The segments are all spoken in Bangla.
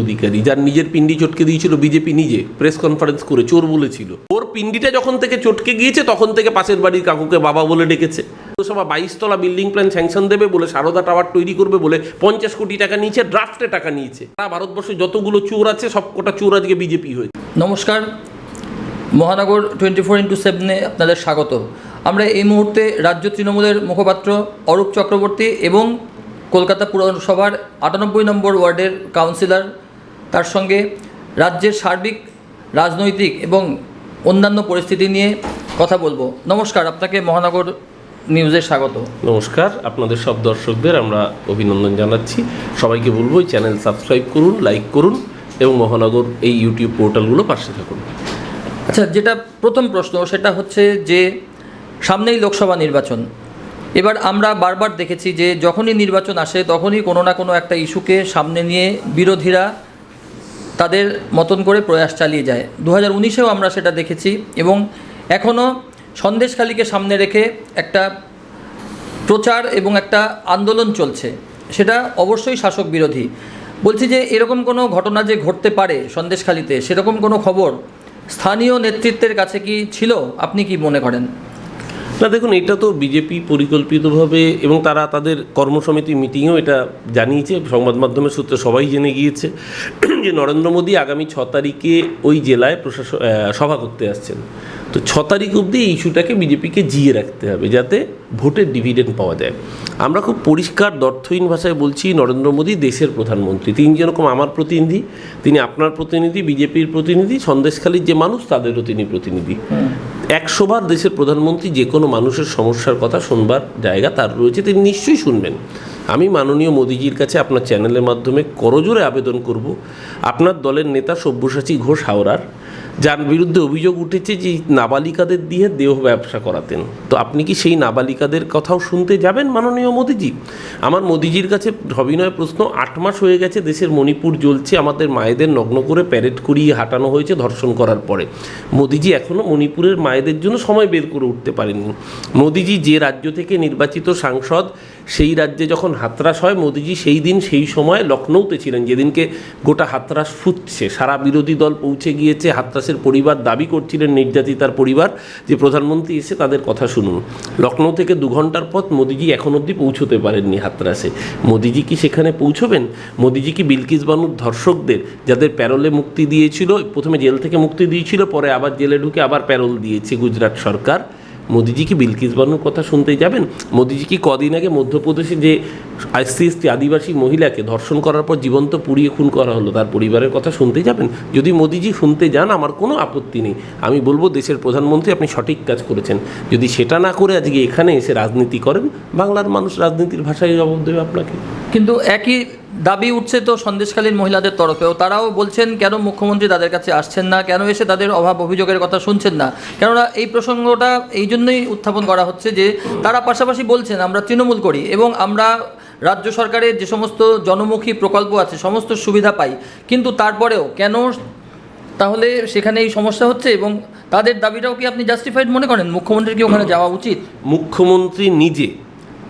অধিকারী, যার নিজের পিন্ডি চটকে দিয়েছিল বিজেপি নিজে প্রেস কনফারেন্স করে, চোর বলেছিল। ওর পিন্ডিটা যখন থেকে চটকে গিয়েছে, তখন থেকে পাশের বাড়ির কাকুকে বাবা বলে ডেকেছে। পৌরসভা বাইশ তলা বিল্ডিং প্ল্যান স্যাংশন দেবে বলে সারদা টাওয়ার তৈরি করবে বলে পঞ্চাশ কোটি টাকা নিয়েছে ড্রাফটে টাকা নিয়েছে। সারা ভারতবর্ষে যতগুলো চোর আছে সব কটা চোর আজকে বিজেপি হয়েছে। নমস্কার, মহানগর টোয়েন্টি ফোর ইন্টু সেভেনে আপনাদের স্বাগত। আমরা এই মুহূর্তে রাজ্য তৃণমূলের মুখপাত্র অরূপ চক্রবর্তী এবং কলকাতা পুরসভার আটানব্বই নম্বর ওয়ার্ডের কাউন্সিলর তার সঙ্গে রাজ্যের সার্বিক রাজনৈতিক এবং অন্যান্য পরিস্থিতি নিয়ে কথা বলব। নমস্কার আপনাকে মহানগর নিউজে স্বাগত। নমস্কার আপনাদের সব দর্শকদের আমরা অভিনন্দন জানাচ্ছি। সবাইকে বলব এই চ্যানেল সাবস্ক্রাইব করুন লাইক করুন এবং মহানগর এই ইউটিউব পোর্টালগুলো পাশে থাকুন। আচ্ছা যেটা প্রথম প্রশ্ন সেটা হচ্ছে যে সামনেই লোকসভা নির্বাচন। এবার আমরা বারবার দেখেছি যে যখনই নির্বাচন আসে তখনই কোনো না কোনো একটা ইস্যুকে সামনে নিয়ে বিরোধীরা তাদের মতন করে প্রয়াস চালিয়ে যায়। দু হাজার উনিশেও আমরা সেটা দেখেছি এবং এখনও সন্দেশখালীকে সামনে রেখে একটা প্রচার এবং একটা আন্দোলন চলছে। সেটা অবশ্যই শাসক বিরোধী। বলছি যে এরকম কোনো ঘটনা যে ঘটতে পারে সন্দেশখালীতে, সেরকম কোনো খবর স্থানীয় নেতৃত্বের কাছে কি ছিল? আপনি কি মনে করেন? না, দেখুন, এটা তো বিজেপি পরিকল্পিতভাবে এবং তারা তাদের কর্মসমিতি মিটিংয়েও এটা জানিয়েছে, সংবাদ মাধ্যমের সূত্রে সবাই জেনে গিয়েছে যে নরেন্দ্র মোদী আগামী ছ তারিখে ওই জেলায় প্রশাসন সভা করতে আসছেন। তো ছ তারিখ অবধি এই ইস্যুটাকে বিজেপিকে জিয়ে রাখতে হবে যাতে ভোটের ডিভিডেন্ড পাওয়া যায়। আমরা খুব পরিষ্কার, দর্থহীন ভাষায় বলছি, নরেন্দ্র মোদী দেশের প্রধানমন্ত্রী। তিনি যেরকম আমার প্রতিনিধি, তিনি আপনার প্রতিনিধি বিজেপির প্রতিনিধি, সন্দেশখালীর যে মানুষ, তাদেরও তিনি প্রতিনিধি। একশোবার দেশের প্রধানমন্ত্রী যে কোনো মানুষের সমস্যার কথা শুনবার জায়গা তার রয়েছে, তিনি নিশ্চয়ই শুনবেন। আমি মাননীয় মোদিজির কাছে আপনার চ্যানেলের মাধ্যমে করজোরে আবেদন করব। আপনার দলের নেতা সব্যসাচী ঘোষ হাওড়ার যার বিরুদ্ধে অভিযোগ উঠেছে যে নাবালিকাদের দিয়ে দেহ ব্যবসা করাতেন। তো আপনি কি সেই নাবালিকাদের কথাও শুনতে যাবেন মাননীয় মোদিজি? আমার মোদিজির কাছে অভিনয় প্রশ্ন, আট মাস হয়ে গেছে, দেশের মণিপুর জ্বলছে, আমাদের মায়েদের নগ্ন করে প্যারেড করিয়ে হাঁটানো হয়েছে ধর্ষণ করার পরে। মোদিজি এখনও মণিপুরের মায়েদের জন্য সময় বের করে উঠতে পারেননি। মোদিজি যে রাজ্য থেকে নির্বাচিত সাংসদ সেই রাজ্যে যখন হাতরাস হয়, মোদিজি সেই দিন সেই সময় লখনৌতে ছিলেন, যেদিনকে গোটা হাতরাস ফুটছে। সারা বিরোধী দল পৌঁছে গিয়েছে, হাতরাসের পরিবার দাবি করছিলেন, নির্যাতিতার পরিবার, যে প্রধানমন্ত্রী এসে তাদের কথা শুনুন। লখনৌ থেকে দু ঘণ্টার পথ মোদিজি এখন অবধি পৌঁছতে পারেননি হাতরাসে। মোদিজি কি সেখানে পৌঁছবেন? মোদিজি কি বিলকিস বানুর ধর্ষকদের, যাদের প্যারোলে মুক্তি দিয়েছিল, প্রথমে জেল থেকে মুক্তি দিয়েছিল, পরে আবার জেলে ঢুকে আবার প্যারোল দিয়েছে গুজরাট সরকার? মোদিজি কি বিলকিস বানুর কথা শুনতে যাবেন। মোদিজি কি কদিন আগে মধ্যপ্রদেশে যে এসসি এসটি আদিবাসী মহিলাকে ধর্ষণ করার পর জীবন্ত পুড়িয়ে খুন করা হলো, তার পরিবারের কথা শুনতে যাবেন। যদি মোদিজি শুনতে যান, আমার কোনো আপত্তি নেই। আমি বলব, দেশের প্রধানমন্ত্রী আপনি সঠিক কাজ করেছেন। যদি সেটা না করে আজকে এখানে এসে রাজনীতি করেন, বাংলার মানুষ রাজনীতির ভাষায় জবাব দেবে আপনাকে। কিন্তু একই দাবি উঠছে তো সন্দেশকালীন মহিলাদের তরফেও। তারাও বলছেন, কেন মুখ্যমন্ত্রী তাদের কাছে আসছেন না? কেন এসে তাদের অভাব অভিযোগের কথা শুনছেন না? কেননা এই প্রসঙ্গটা এই জন্যই উত্থাপন করা হচ্ছে যে, তারা পাশাপাশি বলছেন, আমরা তৃণমূল করি এবং আমরা রাজ্য সরকারের যে সমস্ত জনমুখী প্রকল্প আছে, সমস্ত সুবিধা পাই। কিন্তু তারপরেও কেন তাহলে সেখানে এই সমস্যা হচ্ছে এবং তাদের দাবিটাও কি আপনি জাস্টিফাইড মনে করেন? মুখ্যমন্ত্রীর কি ওখানে যাওয়া উচিত? মুখ্যমন্ত্রী নিজে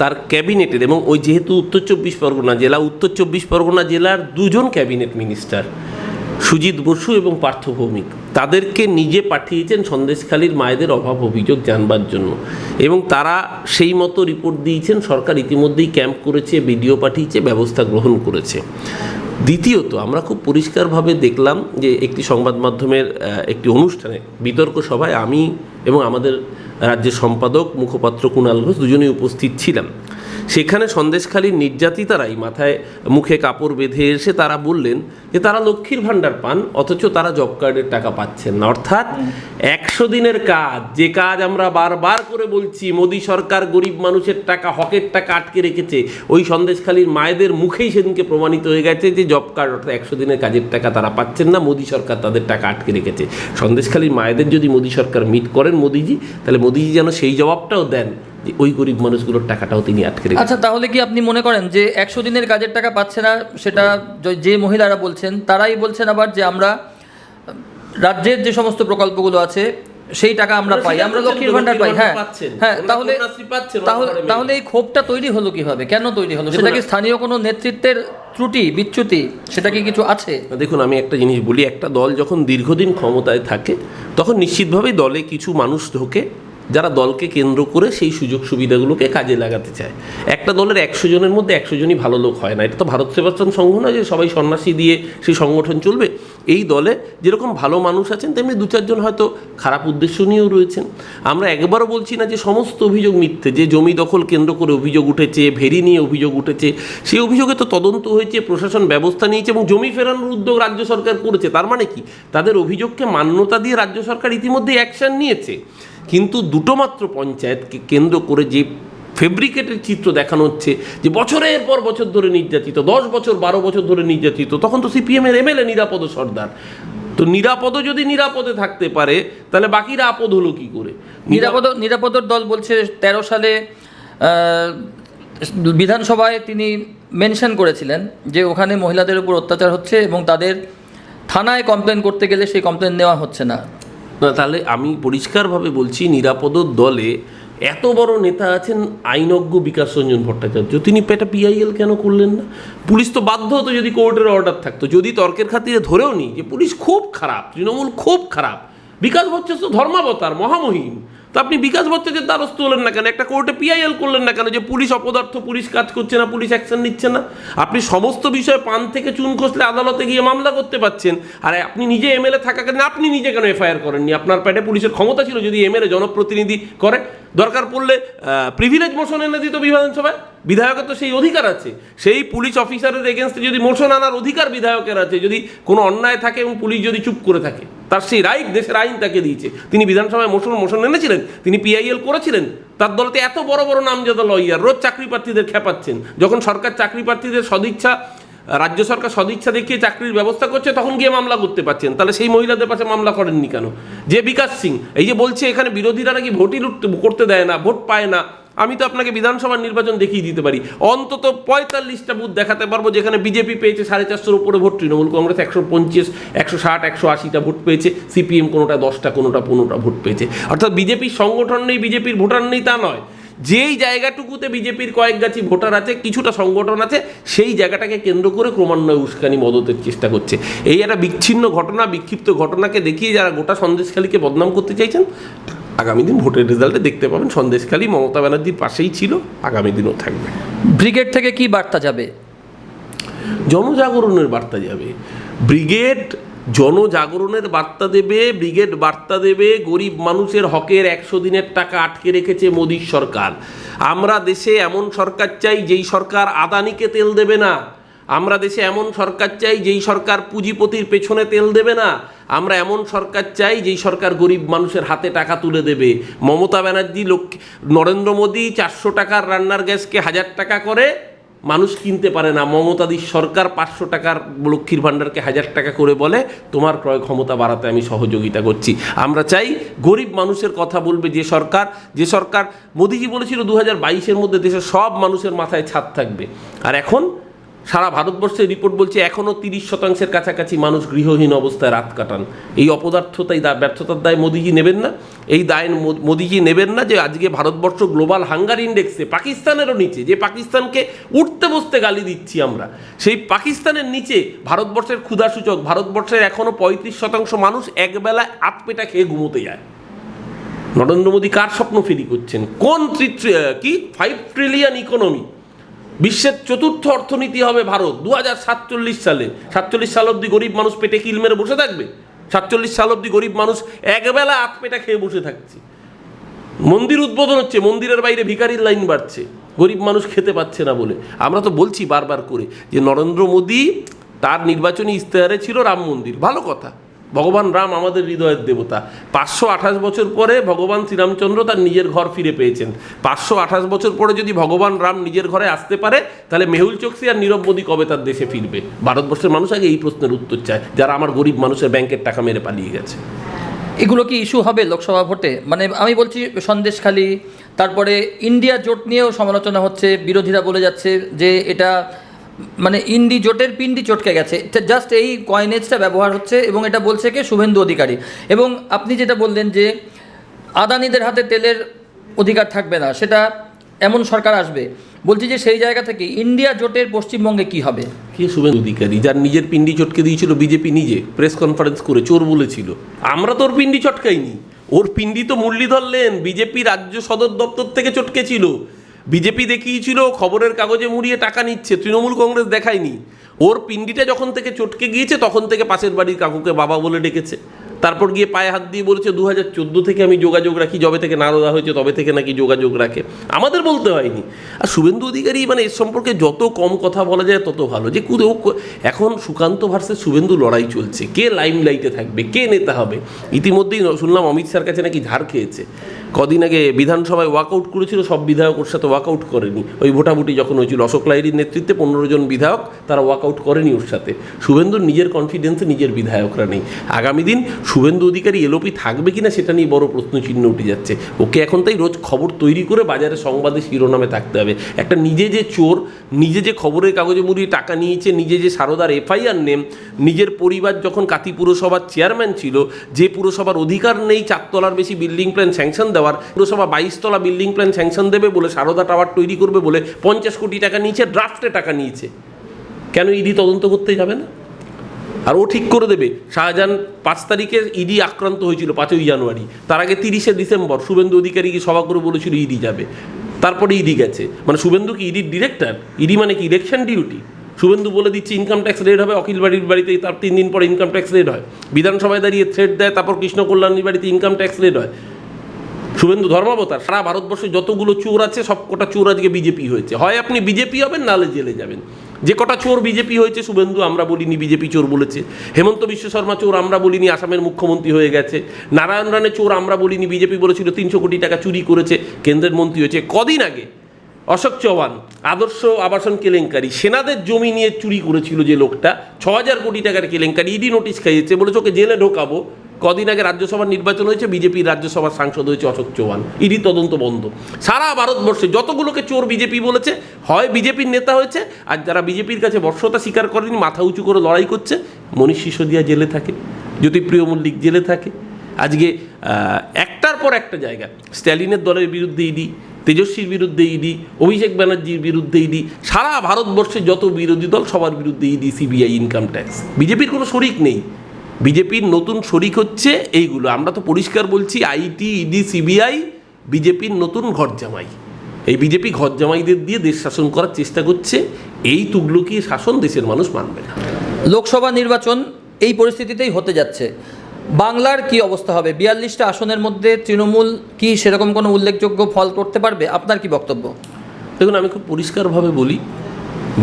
তার ক্যাবিনেটের এবং ওই যেহেতু উত্তর চব্বিশ পরগনা জেলা, উত্তর চব্বিশ পরগনা জেলার দুজন ক্যাবিনেট মিনিস্টার, সুজিত বসু এবং পার্থ ভৌমিক, তাদেরকে নিজে পাঠিয়েছেন সন্দেশখালীর মায়েদের অভাব অভিযোগ জানবার জন্য। এবং তারা সেই মতো রিপোর্ট দিয়েছেন, সরকার ইতিমধ্যেই ক্যাম্প করেছে, ভিডিও পাঠিয়েছে, ব্যবস্থা গ্রহণ করেছে। দ্বিতীয়ত, আমরা খুব পরিষ্কারভাবে দেখলাম যে একটি সংবাদ মাধ্যমের একটি অনুষ্ঠানে বিতর্ক সভায় আমি এবং আমাদের রাজ্যের সম্পাদক মুখপাত্র কুণাল ঘোষ দুজনেই উপস্থিত ছিলাম। সেখানে সন্দেশখালীর নির্যাতিতারাই মাথায় মুখে কাপড় বেঁধে এসে তারা বললেন যে তারা লক্ষ্মীর ভাণ্ডার পান, অথচ তারা জব কার্ডের টাকা পাচ্ছেন না। অর্থাৎ একশো দিনের কাজ, যে কাজ আমরা বারবার করে বলছি, মোদী সরকার গরিব মানুষের টাকা, হকের টাকা আটকে রেখেছে, ওই সন্দেশখালীর মায়েদের মুখেই সেদিনকে প্রমাণিত হয়ে গেছে যে জব কার্ড, অর্থাৎ একশো দিনের কাজের টাকা তারা পাচ্ছেন না, মোদী সরকার তাদের টাকা আটকে রেখেছে। সন্দেশখালীর মায়েদের যদি মোদী সরকার মিট করেন মোদিজি, তাহলে মোদিজি যেন সেই জবাবটাও দেন। যে ওই গরিব মানুষগুলোর টাকাটাও তিনি আটকে রেখেছেন। আচ্ছা তাহলে কি আপনি মনে করেন যে একশো দিনের কাজের টাকা পাচ্ছে না? সেটা যে মহিলারা বলছেন তারাই বলছেন আবার যে আমরা রাজ্যের যে সমস্ত প্রকল্পগুলো আছে সেই টাকা আমরা পাই। আমরা লক্ষ্মীর ভান্ডার পাই। হ্যাঁ হ্যাঁ তাহলে তাহলে এই ক্ষোভটা তৈরি হলো কীভাবে? কেন তৈরি হলো? সেটা কি স্থানীয় কোনো নেতৃত্বের ত্রুটি বিচ্যুতি? সেটা কি কিছু আছে? দেখুন আমি একটা জিনিস বলি একটা দল যখন দীর্ঘদিন ক্ষমতায় থাকে তখন নিশ্চিতভাবেই দলে কিছু মানুষ ঢোকে যারা দলকে কেন্দ্র করে সেই সুযোগ সুবিধাগুলোকে কাজে লাগাতে চায়। একটা দলের একশো জনের মধ্যে একশো জনই ভালো লোক হয় না। এটা তো ভারত সেবাশ্রম সংঘ নয় যে সবাই সন্ন্যাসী দিয়ে সেই সংগঠন চলবে। এই দলে যেরকম ভালো মানুষ আছেন, তেমনি দু চারজন হয়তো খারাপ উদ্দেশ্য নিয়েও রয়েছেন। আমরা একবারও বলছি না যে সমস্ত অভিযোগ মিথ্যে, যে জমি দখল কেন্দ্র করে অভিযোগ উঠেছে, ভেরি নিয়ে অভিযোগ উঠেছে। সেই অভিযোগে তো তদন্ত হয়েছে, প্রশাসন ব্যবস্থা নিয়েছে এবং জমি ফেরানোর উদ্যোগ রাজ্য সরকার করেছে। তার মানে কি? তাদের অভিযোগকে মান্যতা দিয়ে রাজ্য সরকার ইতিমধ্যে অ্যাকশন নিয়েছে। কিন্তু দুটো মাত্র পঞ্চায়েতকে কেন্দ্র করে যে ফেব্রিকেটের চিত্র দেখানো হচ্ছে, যে বছরের পর বছর ধরে নির্যাতিত, দশ বছর, বারো বছর ধরে নির্যাতিত, তখন তো সিপিএমের এমএলএ নিরাপদ সর্দার। তো নিরাপদ যদি নিরাপদে থাকতে পারে, তাহলে বাকিরা আপদ হলো কি করে? নিরাপদ নিরাপদর দল বলছে তেরো সালে বিধানসভায় তিনি মেনশন করেছিলেন যে ওখানে মহিলাদের উপর অত্যাচার হচ্ছে এবং তাদের থানায় কমপ্লেন করতে গেলে সেই কমপ্লেন নেওয়া হচ্ছে না। না, তাহলে আমি পরিষ্কারভাবে বলছি, নিরাপদ দলে এত বড় নেতা আছেন আইনজ্ঞ বিকাশ রঞ্জন ভট্টাচার্য তিনি এটা পিআইএল কেন করলেন না? পুলিশ তো বাধ্য হতো যদি কোর্টের অর্ডার থাকতো। যদি তর্কের খাতিরে ধরেও নি যে পুলিশ খুব খারাপ, তৃণমূল খুব খারাপ। বিকাশ ভট্টাচার্য ধর্মাবতার, মহামহিম। তো আপনি বিকাশ ভট্টাচার্যের দ্বারস্থ হলেন না কেন? একটা কোর্টে পিআইএল করলেন না কেন যে পুলিশ অপদার্থ, পুলিশ কাজ করছে না, পুলিশ অ্যাকশন নিচ্ছে না? আপনি সমস্ত বিষয়ে পান থেকে চুন খসলে আদালতে গিয়ে মামলা করতে পাচ্ছেন। আর আপনি নিজে এমএলএ থাকাকালীন আপনি নিজে কেন এফআইআর করেননি? আপনার প্যাটে পুলিশের ক্ষমতা ছিল যদি এমএলএ জনপ্রতিনিধি করে। দরকার পড়লে প্রিভিলেজ মোশন এনে দিত বিধানসভায় বিধায়কের তো সেই অধিকার আছে। সেই পুলিশ অফিসারের এগেনস্টে যদি মোশন আনার অধিকার বিধায়কের আছে, যদি কোনো অন্যায় থাকে এবং পুলিশ যদি চুপ করে থাকে। তার সেই রাইট দেশের আইন তাকে দিয়েছে। তিনি বিধানসভায় মোশন মোশন এনেছিলেন, তিনি পিআইএল করেছিলেন। তার দলতে এত বড় বড় নাম নামজাদা লয়ার রোজ চাকরি প্রার্থীদের খেপাচ্ছেন। যখন সরকার চাকরি প্রার্থীদের সদিচ্ছা, রাজ্য সরকার সদিচ্ছা দেখিয়ে চাকরির ব্যবস্থা করছে, তখন গিয়ে মামলা করতে পারছেন। তাহলে সেই মহিলাদের পাশে মামলা করেননি কেন? যে বিকাশ সিং, এই যে বলছে এখানে বিরোধীরা নাকি ভোটই করতে দেয় না, ভোট পায় না। আমি তো আপনাকে বিধানসভার নির্বাচন দেখিয়ে দিতে পারি। অন্তত পঁয়তাল্লিশটা বুথ দেখাতে পারব যেখানে বিজেপি পেয়েছে সাড়ে চারশোর উপরে ভোট, তৃণমূল কংগ্রেস একশো পঞ্চাশ একশো ষাট, একশো আশিটা ভোট পেয়েছে, সিপিএম কোনোটা দশটা, কোনোটা পনেরোটা ভোট পেয়েছে। অর্থাৎ বিজেপির সংগঠন নেই, বিজেপির ভোটার নেই তা নয়। যেই জায়গাটুকুতে বিজেপির কয়েক গাছি ভোটার আছে কিছুটা সংগঠন আছে সেই জায়গাটাকে কেন্দ্র করে ক্রমান্বয়ে উস্কানি মদতের চেষ্টা করছে। এই একটা বিচ্ছিন্ন ঘটনা বিক্ষিপ্ত ঘটনাকে দেখিয়ে যারা গোটা সন্দেশখালীকে বদনাম করতে চাইছেন আগামী দিন ভোটের রেজাল্টে দেখতে পাবেন সন্দেশখালী মমতা ব্যানার্জির পাশেই ছিল আগামী দিনও থাকবে। ব্রিগেড থেকে কি বার্তা যাবে? জনজাগরণের বার্তা যাবে। ব্রিগেড জনজাগরণের বার্তা দেবে, ব্রিগেড বার্তা দেবে, গরিব মানুষের হকের একশো দিনের টাকা আটকে রেখেছে মোদীর সরকার। আমরা দেশে এমন সরকার চাই যেই সরকার আদানিকে তেল দেবে না। আমরা দেশে এমন সরকার চাই যেই সরকার পুঁজিপতির পেছনে তেল দেবে না। আমরা এমন সরকার চাই যেই সরকার গরিব মানুষের হাতে টাকা তুলে দেবে। মমতা ব্যানার্জি লক্ষ্মী নরেন্দ্র মোদী চারশো টাকার রান্নার গ্যাসকে হাজার টাকা করে মানুষ কিনতে পারে না। মমতাদির সরকার পাঁচশো টাকার লক্ষ্মীর ভাণ্ডারকে হাজার টাকা করে বলে, তোমার ক্রয় ক্ষমতা বাড়াতে আমি সহযোগিতা করছি। আমরা চাই গরিব মানুষের কথা বলবে যে সরকার যে সরকার, মোদিজি বলেছিল দু হাজার বাইশের মধ্যে দেশের সব মানুষের মাথায় ছাদ থাকবে। আর এখন সারা ভারতবর্ষের রিপোর্ট বলছে এখনও তিরিশ শতাংশের কাছাকাছি মানুষ গৃহহীন অবস্থায় রাত কাটান। এই অপদার্থতাই দা ব্যর্থতার দায় মোদিজি নেবেন না। এই দায় মোদিজি নেবেন না যে আজকে ভারতবর্ষ গ্লোবাল হাঙ্গার ইন্ডেক্সে পাকিস্তানেরও নিচে, যে পাকিস্তানকে উঠতে বসতে গালি দিচ্ছি আমরা, সেই পাকিস্তানের নিচে ভারতবর্ষের ক্ষুধাসূচক, ভারতবর্ষের এখনও পঁয়ত্রিশ শতাংশ মানুষ একবেলা আত পেটা খেয়ে ঘুমোতে যায়। নরেন্দ্র মোদী কার স্বপ্ন ফেরি করছেন? কোন কি? ফাইভ ট্রিলিয়ন ইকোনমি বিশ্বের চতুর্থ অর্থনীতি হবে ভারত। দু সালে। সাতচল্লিশ সাল অব্দি গরিব মানুষ পেটে কিল মেরে বসে থাকবে। সাতচল্লিশ সাল অব্দি গরিব মানুষ একবেলা আত পেটা খেয়ে বসে থাকছে। মন্দির উদ্বোধন হচ্ছে, মন্দিরের বাইরে ভিখারির লাইন বাড়ছে। গরিব মানুষ খেতে পাচ্ছে না বলে। আমরা তো বলছি বারবার করে যে নরেন্দ্র মোদী তার নির্বাচনী ইশতেহারে ছিল রাম মন্দির। ভালো কথা। ভগবান রাম আমাদের হৃদয়ের দেবতা। পাঁচশো আঠাশ বছর পরে ভগবান শ্রীরামচন্দ্র তার নিজের ঘর ফিরে পেয়েছেন। পাঁচশো আঠাশ বছর পরে যদি ভগবান রাম নিজের ঘরে আসতে পারে, তাহলে মেহুল চোকসি আর নীরব মোদী কবে তার দেশে ফিরবে? ভারতবর্ষের মানুষ আগে এই প্রশ্নের উত্তর চায়, যারা আমার গরিব মানুষের ব্যাংকের টাকা মেরে পালিয়ে গেছে। এগুলো কি ইস্যু হবে লোকসভা ভোটে? মানে আমি বলছি সন্দেশখালী তারপরে ইন্ডিয়া জোট নিয়েও সমালোচনা হচ্ছে, বিরোধীরা বলে যাচ্ছে যে এটা মানে ইন্ডি জোটের পিন্ডি চটকে গেছে। জাস্ট এই কয়েনেজটা ব্যবহার হচ্ছে এবং এটা বলছে কে? শুভেন্দু অধিকারী। এবং আপনি যেটা বললেন যে আদানিদের হাতে তেলের অধিকার থাকবে না, সেটা এমন সরকার আসবে। বলছি যে সেই জায়গা থেকে ইন্ডিয়া জোটের পশ্চিমবঙ্গে কি হবে? কে শুভেন্দু অধিকারী? যার নিজের পিন্ডি চটকে দিয়েছিল বিজেপি নিজে প্রেস কনফারেন্স করে, চোর বলেছিল। আমরা তো ওর পিন্ডি চটকাইনি। ওর পিন্ডি তো মুরলীধর লেন বিজেপি রাজ্য সদর দপ্তর থেকে চটকেছিল। বিজেপি দেখিয়েছিল, খবরের কাগজে মুড়িয়ে টাকা নিচ্ছে, তৃণমূল কংগ্রেস দেখায়নি। ওর পিন্ডিটা যখন থেকে চটকে গিয়েছে, তখন থেকে পাশের বাড়ির কাকুকে বাবা বলে ডেকেছে। তারপর গিয়ে পায়ে হাত দিয়ে বলেছে দু হাজার চোদ্দ থেকে আমি যোগাযোগ রাখি, যবে থেকে নারদা হয়েছে, তবে থেকে নাকি যোগাযোগ রাখে। আমাদের বলতে হয়নি। আর শুভেন্দু অধিকারী মানে এর সম্পর্কে যত কম কথা বলা যায়, তত ভালো। যে কুদে এখন সুকান্ত ভার্সেস শুভেন্দু লড়াই চলছে। কে লাইম লাইটে থাকবে? কে নেতা হবে? ইতিমধ্যেই শুনলাম অমিত স্যার কাছে নাকি ঝাড় খেয়েছে। কদিন আগে বিধানসভায় ওয়াকআউট করেছিল, সব বিধায়ক ওর সাথে ওয়াকআউট করেনি। ওই ভোটাভুটি যখন হয়েছিল, অশোক লাহিড়ির নেতৃত্বে পনেরো জন বিধায়ক, তারা ওয়াকআউট করেনি ওর সাথে। শুভেন্দুর নিজের কনফিডেন্সে নিজের বিধায়করা নেই। আগামী দিন শুভেন্দু অধিকারী এলোপি থাকবে কিনা সেটা নিয়ে বড় প্রশ্ন চিহ্ন উঠে যাচ্ছে। ওকে এখন তাই রোজ খবর তৈরি করে বাজারে সংবাদে শিরোনামে থাকতে হবে। একটা নিজে যে চোর, নিজে যে খবরের কাগজে মুড়িয়ে টাকা নিয়েছে, নিজে যে সারদার এফআইআর নেম, নিজের পরিবার যখন কাতি পুরসভার চেয়ারম্যান ছিল, যে পুরসভার অধিকার নেই, চারতলার বেশি বিল্ডিং প্ল্যান স্যাংশন দেওয়ার। পুরসভা বাইশতলা বিল্ডিং প্ল্যান স্যাংশন দেবে বলে সারদা টাওয়ার তৈরি করবে বলে পঞ্চাশ কোটি টাকা নিয়েছে, ড্রাফটে টাকা নিয়েছে। কেন ইডি তদন্ত করতে যাবে না? আর ও ঠিক করে দেবে, শাহজাহান পাঁচ তারিখে ইডি আক্রান্ত হয়েছিল পাঁচই জানুয়ারি। তার আগে তিরিশে ডিসেম্বর শুভেন্দু অধিকারী কি সভা করে বলেছিল ইডি যাবে। তারপরে ইডি গেছে। মানে শুভেন্দু কি ইডির ডিরেক্টর? ইডি মানে কি ইলেকশন ডিউটি শুভেন্দু বলে দিচ্ছে ইনকাম ট্যাক্স রেট হবে, অখিল বাড়ির বাড়িতে তার তিন দিন পরে ইনকাম ট্যাক্স রেট হয়। বিধানসভায় দাঁড়িয়ে থ্রেড দেয়, তারপর কৃষ্ণ কল্যাণীর বাড়িতে ইনকাম ট্যাক্স রেট হয়। শুভেন্দু ধর্মাবতার, সারা ভারতবর্ষে যতগুলো চোর আছে, সব কটা চোর আজকে বিজেপি হয়েছে। হয় আপনি বিজেপি হবেন নালে জেলে যাবেন। যে কটা চোর বিজেপি হয়েছে, শুভেন্দু, আমরা বলিনি বিজেপি চোর বলেছে। হেমন্ত বিশ্ব শর্মা চোর, আমরা বলিনি আসামের মুখ্যমন্ত্রী হয়ে গেছে। নারায়ণ রানে চোর, আমরা বলিনি বিজেপি বলেছিল, তিনশো কোটি টাকা চুরি করেছে, কেন্দ্রের মন্ত্রী হয়েছে। কদিন আগে অশোক চৌহান, আদর্শ আবাসন কেলেঙ্কারি, সেনাদের জমি নিয়ে চুরি করেছিল যে লোকটা, ছ হাজার কোটি টাকার কেলেঙ্কারি, ইডি নোটিশ খাইয়েছে, বলেছে ওকে জেলে ঢোকাবো। কদিন আগে রাজ্যসভার নির্বাচন হয়েছে, বিজেপির রাজ্যসভার সাংসদ হয়েছে অশোক চৌহান। ইডি তদন্ত বন্ধ। সারা ভারতবর্ষে যতগুলোকে চোর বিজেপি বলেছে, হয় বিজেপির নেতা হয়েছে, আর যারা বিজেপির কাছে বর্ষতা স্বীকার করেনি, মাথা উঁচু করে লড়াই করছে, মনীষ সিসোদিয়া জেলে থাকে, জ্যোতিপ্রিয় মল্লিক জেলে থাকে। আজকে একটার পর একটা জায়গা, স্ট্যালিনের দলের বিরুদ্ধে ইডি, তেজস্বীর বিরুদ্ধে ইডি, অভিষেক ব্যানার্জির বিরুদ্ধে ইডি, সারা ভারতবর্ষে যত বিরোধী দল, সবার বিরুদ্ধে ইডি, সিবিআই ইনকাম ট্যাক্স বিজেপির কোনো শরিক নেই। বিজেপির নতুন শরিক হচ্ছে এইগুলো। আমরা তো পরিষ্কার বলছি আইটি ইডি সিবিআই বিজেপির নতুন ঘর জামাই। এই বিজেপি ঘর জামাইদের দিয়ে দেশ শাসন করার চেষ্টা করছে এই তুগলকি শাসন দেশের মানুষ মানবে না। লোকসভা নির্বাচন এই পরিস্থিতিতেই হতে যাচ্ছে। বাংলার কি অবস্থা হবে? বিয়াল্লিশটা আসনের মধ্যে তৃণমূল কি সেরকম কোনো উল্লেখযোগ্য ফল করতে পারবে? আপনার কি বক্তব্য? দেখুন আমি খুব পরিষ্কারভাবে বলি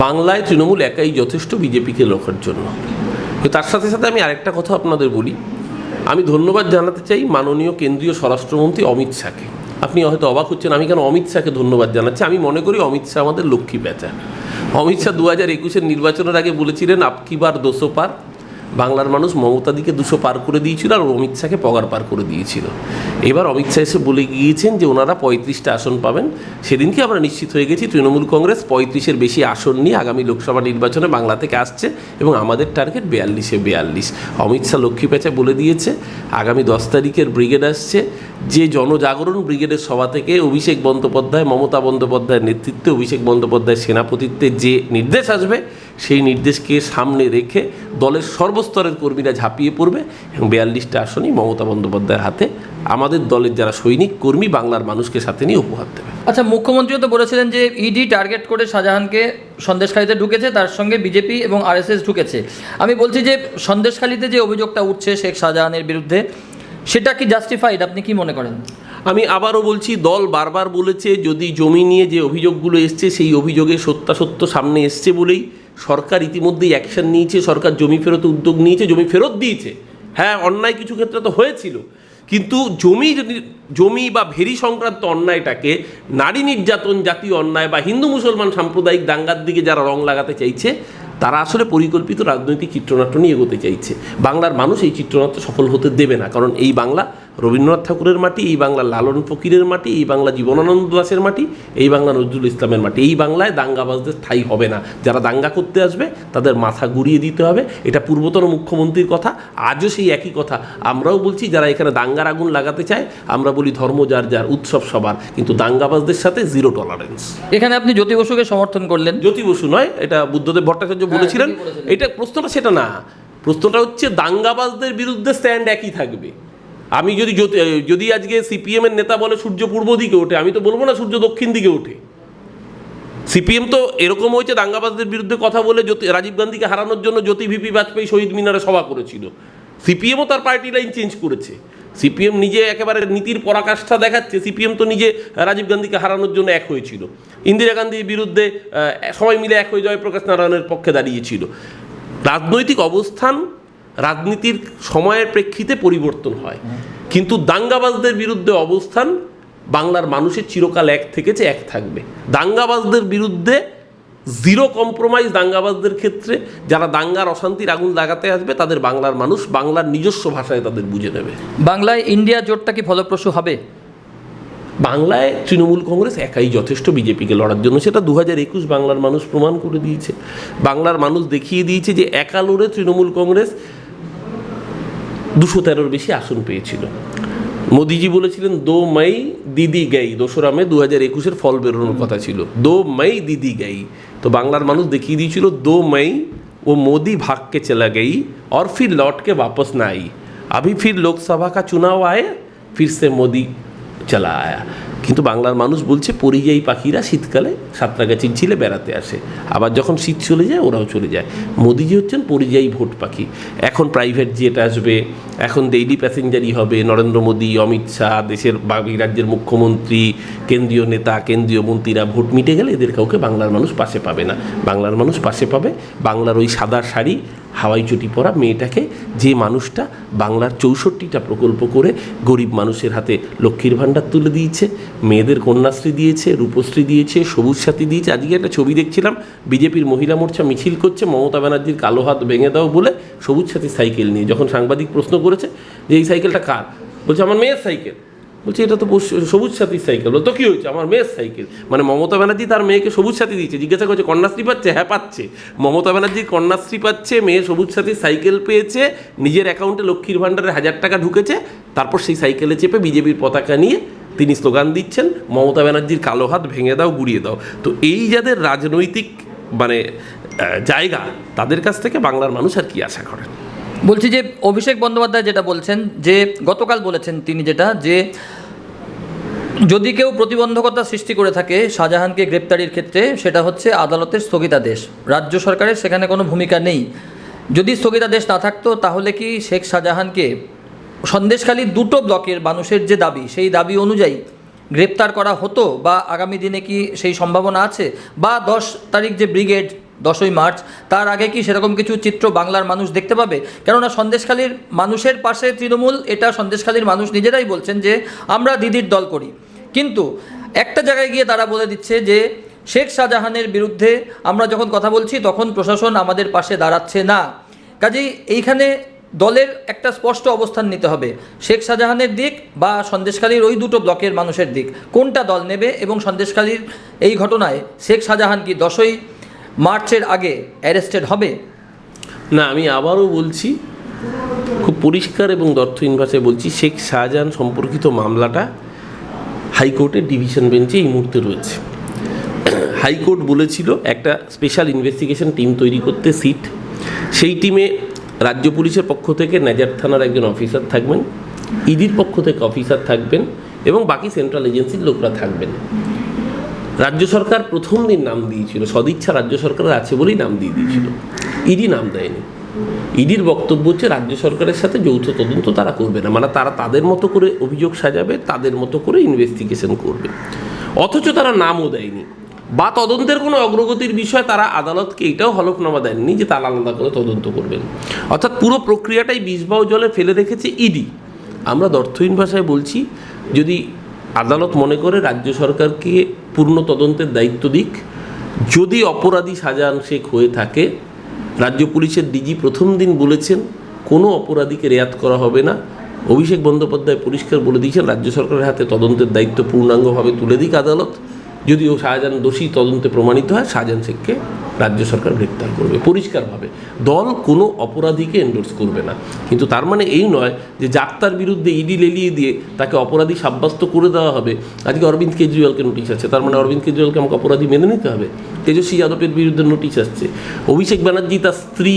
বাংলায় তৃণমূল একাই যথেষ্ট বিজেপিকে লক্ষার জন্য। তার সাথে সাথে আমি আরেকটা কথা আপনাদের বলি। আমি ধন্যবাদ জানাতে চাই মাননীয় কেন্দ্রীয় স্বরাষ্ট্রমন্ত্রী অমিত শাহকে। আপনি হয়তো অবাক হচ্ছেন, আমি কেন অমিত শাহকে ধন্যবাদ জানাচ্ছি? আমি মনে করি অমিত শাহ আমাদের লক্ষ্মী পেঁচা অমিত শাহ দু হাজার একুশের নির্বাচনের আগে বলেছিলেন আপকিবার দোষো পার। বাংলার মানুষ মমতাদিকে দুশো পার করে দিয়েছিল আর অমিত শাহকে পগার পার করে দিয়েছিল। এবার অমিত শাহ এসে বলে গিয়েছেন যে ওনারা পঁয়ত্রিশটা আসন পাবেন। সেদিনকে আমরা নিশ্চিত হয়ে গেছি তৃণমূল কংগ্রেস পঁয়ত্রিশের বেশি আসন নিয়ে আগামী লোকসভা নির্বাচনে বাংলা থেকে আসছে এবং আমাদের টার্গেট বিয়াল্লিশে বিয়াল্লিশ। অমিত শাহ লক্ষ্মী পেঁচা বলে দিয়েছে, আগামী দশ তারিখের ব্রিগেড আসছে। যে জনজাগরণ ব্রিগেডের সভা থেকে অভিষেক বন্দ্যোপাধ্যায়, মমতা বন্দ্যোপাধ্যায়ের নেতৃত্বে অভিষেক বন্দ্যোপাধ্যায়ের সেনাপতিত্বে যে নির্দেশ আসবে সেই নির্দেশকে সামনে রেখে দলের সর্বস্তরের কর্মীরা ঝাঁপিয়ে পড়বে এবং বিয়াল্লিশটা আসনই মমতা বন্দ্যোপাধ্যায়ের হাতে আমাদের দলের যারা সৈনিক কর্মী বাংলার মানুষকে সাথে নিয়ে উপহার দেবে। আচ্ছা মুখ্যমন্ত্রীও তো বলেছিলেন যে ইডি টার্গেট করে শাহজাহানকে সন্দেশখালিতে ঢুকেছে তার সঙ্গে বিজেপি এবং আরএসএস ঢুকেছে। আমি বলছি যে সন্দেশখালিতে যে অভিযোগটা উঠছে শেখ শাহজাহানের বিরুদ্ধে সেটা কি জাস্টিফাইড আপনি কি মনে করেন? আমি আবারও বলছি দল বারবার বলেছে যদি জমি নিয়ে যে অভিযোগগুলো এসছে সেই অভিযোগে সত্যাসত্য সামনে এসছে বলেই সরকার ইতিমধ্যেই অ্যাকশন নিয়েছে, সরকার জমি ফেরত উদ্যোগ নিয়েছে, জমি ফেরত দিয়েছে। হ্যাঁ অন্যায় কিছু ক্ষেত্রে তো হয়েছিল। কিন্তু জমি জমি বা ভেরি সংক্রান্ত অন্যায়টাকে নারী নির্যাতন, জাতীয় অন্যায় বা হিন্দু মুসলমান সাম্প্রদায়িক দাঙ্গার দিকে যারা রং লাগাতে চাইছে, তারা আসলে পরিকল্পিত রাজনৈতিক চিত্রনাট্য নিয়ে এগোতে চাইছে। বাংলার মানুষ এই চিত্রনাট্য সফল হতে দেবে না, কারণ এই বাংলা রবীন্দ্রনাথ ঠাকুরের মাটি এই বাংলা লালন ফকিরের মাটি এই বাংলা জীবনানন্দ দাসের মাটি এই বাংলা নজরুল ইসলামের মাটি। এই বাংলায় দাঙ্গাবাজদের স্থায়ী হবে না। যারা দাঙ্গা করতে আসবে তাদের মাথা ঘুরিয়ে দিতে হবে। এটা পূর্বতন মুখ্যমন্ত্রীর কথা আজও সেই একই কথা। আমরাও বলছি যারা এখানে দাঙ্গার আগুন লাগাতে চায় আমরা বলি ধর্ম যার যার উৎসব সবার। কিন্তু দাঙ্গাবাজদের সাথে জিরো টলারেন্স এখানে আপনি জ্যোতি বসুকে সমর্থন করলেন। জ্যোতি বসু নয় এটা বুদ্ধদেব ভট্টাচার্য বলেছিলেন। এটা প্রশ্নটা সেটা না। প্রশ্নটা হচ্ছে দাঙ্গাবাজদের বিরুদ্ধে স্ট্যান্ড একই থাকবে। আমি যদি যদি আজকে সিপিএম এর নেতা বলে সূর্য পূর্ব দিকে ওঠে, আমি তো বলব না সূর্য দক্ষিণ দিকে ওঠে। সিপিএম তো এরকম হয়েছে দাঙ্গাবাজদের বিরুদ্ধে কথা বলে রাজীব গান্ধীকে হারানোর জন্য জ্যোতি ভিপি বাজপেয়ী শহীদ মিনারে সভা করেছিল। সিপিএমও তার পার্টি লাইন চেঞ্জ করেছে। সিপিএম নিজে একেবারে নীতির পরাকাষ্ঠা দেখাচ্ছে। সিপিএম তো নিজে রাজীব গান্ধীকে হারানোর জন্য এক হয়েছিল। ইন্দিরা গান্ধীর বিরুদ্ধে সবাই মিলে এক হয়ে জয়প্রকাশ নারায়ণের পক্ষে দাঁড়িয়েছিল। রাজনৈতিক অবস্থান রাজনীতির সময়ের প্রেক্ষিতে পরিবর্তন হয়। কিন্তু দাঙ্গাবাজদের বিরুদ্ধে অবস্থান বাংলার মানুষের চিরকাল এক থেকেছে এক থাকবে। দাঙ্গাবাজদের বিরুদ্ধে জিরো কম্প্রোমাইজ দাঙ্গাবাজদের ক্ষেত্রে যারা দাঙ্গার অশান্তির আগুন লাগাতে আসবে তাদের বাংলার মানুষ বাংলার নিজস্ব ভাষায় তাদের বুঝে নেবে। বাংলায় ইন্ডিয়া জোটটা কি ফলপ্রসূ হবে? বাংলায় তৃণমূল কংগ্রেস একাই যথেষ্ট বিজেপিকে লড়ার জন্য। সেটা দু হাজার একুশ বাংলার মানুষ প্রমাণ করে দিয়েছে। বাংলার মানুষ দেখিয়ে দিয়েছে যে একা লড়ে তৃণমূল কংগ্রেস দুশো তেরোর বেশি আসন পেয়েছিল মোদিজি বলেছিলেন দো মাই দিদি গাই দোসরা মে দু হাজার একুশের ফল বেরোনোর কথা ছিল দো মাই দিদি গাই তো বাংলার মানুষ দেখিয়ে দিয়েছিল দো মাই ও মোদি भाग के चला गई और फिर लौट के वापस ना आई अभी फिर लोकसभा का चुनाव आए फिर से मोदी চলা আয়া কিন্তু বাংলার মানুষ বলছে, পরিযায়ী পাখিরা শীতকালে সাঁতরাগাছির ঝিলে বেড়াতে আসে। আবার যখন শীত চলে যায়, ওরাও চলে যায়। মোদিজি হচ্ছেন পরিযায়ী ভোট পাখি। এখন প্রাইভেট জেট আসবে এখন ডেইলি প্যাসেঞ্জারই হবে, নরেন্দ্র মোদী, অমিত শাহ, দেশের রাজ্যের মুখ্যমন্ত্রী, কেন্দ্রীয় নেতা, কেন্দ্রীয় মন্ত্রীরা ভোট মিটে গেলে এদের কাউকে বাংলার মানুষ পাশে পাবে না। বাংলার মানুষ পাশে পাবে, বাংলার ওই সাদা শাড়ি, হাওয়াই চটি পরা মেয়েটাকে, যে মানুষটা বাংলার চৌষট্টিটা প্রকল্প করে গরিব মানুষের হাতে লক্ষ্মীর ভাণ্ডার তুলে দিয়েছে, মেয়েদের কন্যাশ্রী দিয়েছে, রূপশ্রী দিয়েছে, সবুজ সাথী দিয়েছে। আজকে একটা ছবি দেখছিলাম, বিজেপির মহিলা মোর্চা মিছিল করছে, মমতা ব্যানার্জির কালো হাত ভেঙে দাও বলে সবুজ সাথী সাইকেল নিয়ে। যখন সাংবাদিক প্রশ্ন করেছে যে এই সাইকেলটা কার? বলছে, আমার মেয়ের সাইকেল। বলছে, এটা তো সবুজ সাথীর সাইকেল। তো কী হয়েছে? আমার মেয়ের সাইকেল? মানে মমতা ব্যানার্জি তার মেয়েকে সবুজ সাথী দিয়েছে জিজ্ঞাসা করছে, কন্যাশ্রী পাচ্ছে? হ্যাঁ পাচ্ছে। মমতা ব্যানার্জি, কন্যাশ্রী পাচ্ছে, মেয়ে সবুজ সাথীর সাইকেল পেয়েছে, নিজের অ্যাকাউন্টে লক্ষ্মীর ভাণ্ডারে হাজার টাকা ঢুকেছে, তারপর সেই সাইকেলে চেপে বিজেপির পতাকা নিয়ে তিনি স্লোগান দিচ্ছেন, মমতা ব্যানার্জির কালো হাত ভেঙে দাও, গুড়িয়ে দাও। তো এই যাদের রাজনৈতিক মানে জায়গা, তাদের কাছ থেকে বাংলার মানুষ আর কি আশা করেন? বলছি যে অভিষেক বন্দ্যোপাধ্যায় যেটা বলছেন, যে গতকাল বলেছেন তিনি যেটা, যে যদি কেউ প্রতিবন্ধকতা সৃষ্টি করে থাকে শাহজাহানকে গ্রেপ্তারির ক্ষেত্রে, সেটা হচ্ছে আদালতের স্থগিতাদেশ। রাজ্য সরকারের সেখানে কোনো ভূমিকা নেই। যদি স্থগিতাদেশ না থাকতো, তাহলে কি শেখ শাহজাহানকে সন্দেশখালীর দুটো ব্লকের মানুষের যে দাবি, সেই দাবি অনুযায়ী গ্রেপ্তার করা হতো? বা আগামী দিনে কি সেই সম্ভাবনা আছে? বা দশ তারিখ যে ব্রিগেড দশই মার্চ। তার আগে কি সেরকম কিছু চিত্র বাংলার মানুষ দেখতে পাবে? কেননা সন্দেশখালীর মানুষের পাশে তৃণমূল, এটা সন্দেশখালীর মানুষ নিজেরাই বলছেন যে, আমরা দিদির দল করি। কিন্তু একটা জায়গায় গিয়ে তারা বলে দিচ্ছে যে, শেখ শাহজাহানের বিরুদ্ধে আমরা যখন কথা বলছি, তখন প্রশাসন আমাদের পাশে দাঁড়াচ্ছে না। কাজেই এইখানে দলের একটা স্পষ্ট অবস্থান নিতে হবে। শেখ শাহজাহানের দিক বা সন্দেশখালীর ওই দুটো ব্লকের মানুষের দিক। কোনটা দল নেবে এবং সন্দেশখালীর এই ঘটনায় শেখ শাহজাহান কি দশই মার্চের আগে অ্যারেস্টেড হবে? না, আমি আবারও বলছি, খুব পরিষ্কার এবং দর্থহীন ভাষায় বলছি, শেখ শাহজাহান সম্পর্কিত মামলাটা হাইকোর্টের ডিভিশন বেঞ্চে এই মুহূর্তে রয়েছে। হাইকোর্ট বলেছিল একটা স্পেশাল ইনভেস্টিগেশন টিম তৈরি করতে সিট। সেই টিমে রাজ্য পুলিশের পক্ষ থেকে নেজার থানার একজন অফিসার থাকবেন, ইডির পক্ষ থেকে অফিসার থাকবেন এবং বাকি সেন্ট্রাল এজেন্সির লোকরা থাকবেন। রাজ্য সরকার প্রথম দিন নাম দিয়েছিল, সদিচ্ছা রাজ্য সরকারের আছে বলেই নাম দিয়ে দিয়েছিল। ইডি নাম দেয়নি। ইডির বক্তব্য হচ্ছে, রাজ্য সরকারের সাথে যৌথ তদন্ত তারা করবে না। মানে তারা তাদের মতো করে অভিযোগ সাজাবে, তাদের মতো করে ইনভেস্টিগেশন করবে। অথচ তারা নামও দেয়নি। বা তদন্তের কোনো অগ্রগতির বিষয়ে তারা আদালতকে এটাও হলফনামা দেননি যে তারা আলাদা করে তদন্ত করবেন। অর্থাৎ পুরো প্রক্রিয়াটাই বিষবাও জলে ফেলে রেখেছে ইডি। আমরা দর্থহীন ভাষায় বলছি, যদি আদালত মনে করে রাজ্য সরকারকে পূর্ণ তদন্তের দায়িত্ব দিক। যদি অপরাধী শাহজাহান শেখ হয়ে থাকে, রাজ্য পুলিশের ডিজি প্রথম দিন বলেছেন, কোনো অপরাধীকে রেয়াত করা হবে না। অভিষেক বন্দ্যোপাধ্যায় পরিষ্কার বলে দিয়েছেন, রাজ্য সরকারের হাতে তদন্তের দায়িত্ব পূর্ণাঙ্গভাবে তুলে দিক আদালত। যদিও শাহজাহান দোষী তদন্তে প্রমাণিত হয়, শাহজাহান শেখকে রাজ্য সরকার গ্রেপ্তার করবে। পরিষ্কারভাবে, দল কোনো অপরাধীকে এন্ডোর্স করবে না। কিন্তু তার মানে এই নয় যে যাত্রার বিরুদ্ধে ইডি লেলিয়ে দিয়ে তাকে অপরাধী সাব্যস্ত করে দেওয়া হবে। আজকে অরবিন্দ কেজরিওয়ালকে নোটিশ আছে তার মানে অরবিন্দ কেজরিওয়ালকে আমাকে অপরাধী মেনে নিতে হবে। তেজস্বী যাদবের বিরুদ্ধে নোটিশ আসছে। অভিষেক ব্যানার্জি তার স্ত্রী,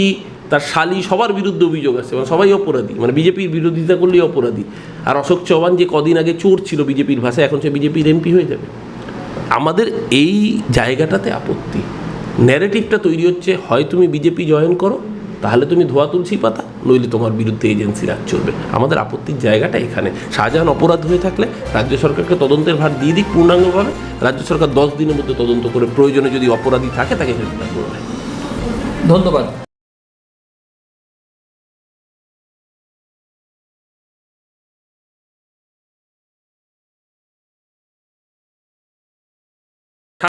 তার শালি সবার বিরুদ্ধে অভিযোগ আছে মানে সবাই অপরাধী। মানে বিজেপির বিরোধিতা করলেই অপরাধী। আর অশোক চৌহান যে কদিন আগে চোর ছিল বিজেপির ভাষায়, এখন সে বিজেপির এমপি হয়ে যাবে। আমাদের এই জায়গাটাতে আপত্তি। ন্যারেটিভটা তৈরি হচ্ছে, হয় তুমি বিজেপি জয়েন করো, তাহলে তুমি ধোয়া তুলসী পাতা, নইলে তোমার বিরুদ্ধে এজেন্সি রাজ চলবে। আমাদের আপত্তির জায়গাটা এখানে। শাহজাহান অপরাধ হয়ে থাকলে রাজ্য সরকারকে তদন্তের ভার দিয়ে দিক পূর্ণাঙ্গভাবে। রাজ্য সরকার দশ দিনের মধ্যে তদন্ত করে প্রয়োজনে যদি অপরাধী থাকে, তাকে গ্রেপ্তার করবে ধন্যবাদ।